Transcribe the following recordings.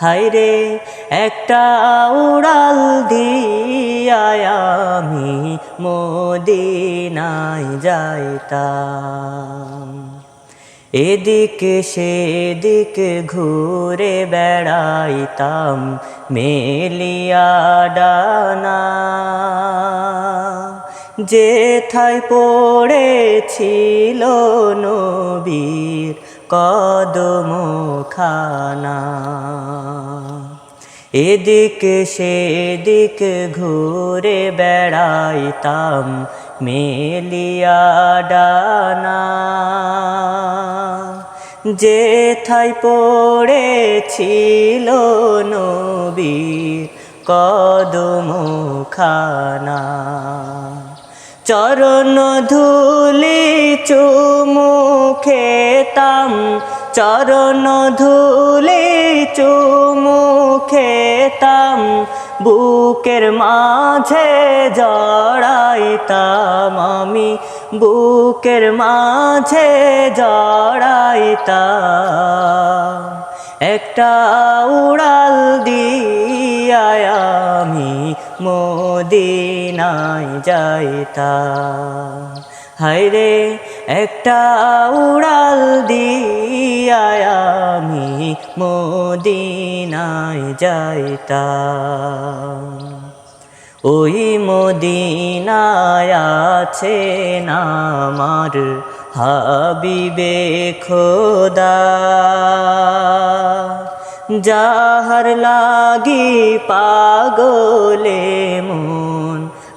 হায়রে, একটা উড়াল দিয়ায় আমি মদিনায় যাইতাম। এদিকে সেদিকে ঘুরে বেড়াইতাম, মেলিয়া ডানা। যেথায় পড়েছিল নবীর কদম খানা এদিকে সেদিক ঘুরে বেড়াইতাম মেলিয়া ডানা। যেথায় পড়েছিল নবীর কদম খানা চরণ ধুলি চুমু খেতাম চরণ ধুলে চুমু খেতাম, বুকের মাঝে জড়াইতাম আমি, বুকের মাঝে জড়াইতাম। একটা উড়াল দিয়ায় আমি মদিনায় যাইতাম। হায়রে একটা উড়াল দিয়ায় আমি মদিনায় যাইতাম। ওই মদিনায় আছে আমার হাবিবে খোদা। যাহার লাগি পাগলে মন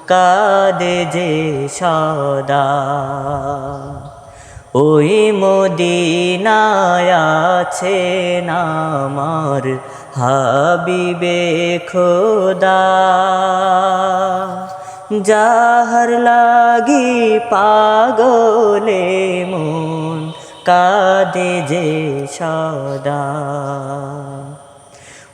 কাদে যে সদা। ওই মদিনায় আছে আমার হাবিবে খোদা। যাহার লাগি পাগলে মন কাদে যে সদা।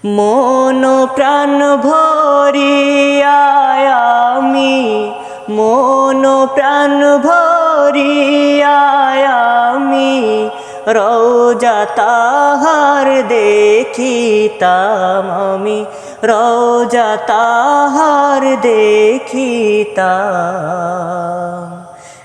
মন প্রাণ ভরিয়ায় আমি, মন প্রাণ ভরিয়ায় আমি রৌজা তাহার দেখিতাম আমি রৌজা তাহার দেখিতাম।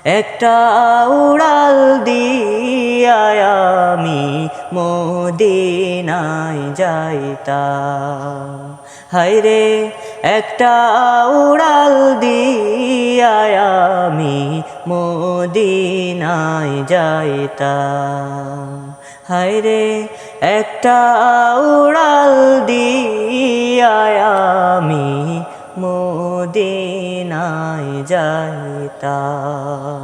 একটা উড়াল দিয়ায় আমি মদিনায় যাইতাম। হায়রে একটা উড়াল দিয়ায় আমি মদিনায় যাইতাম। হায়রে একটা উড়াল দিয়ায় আমি মদিনায় যাইতাম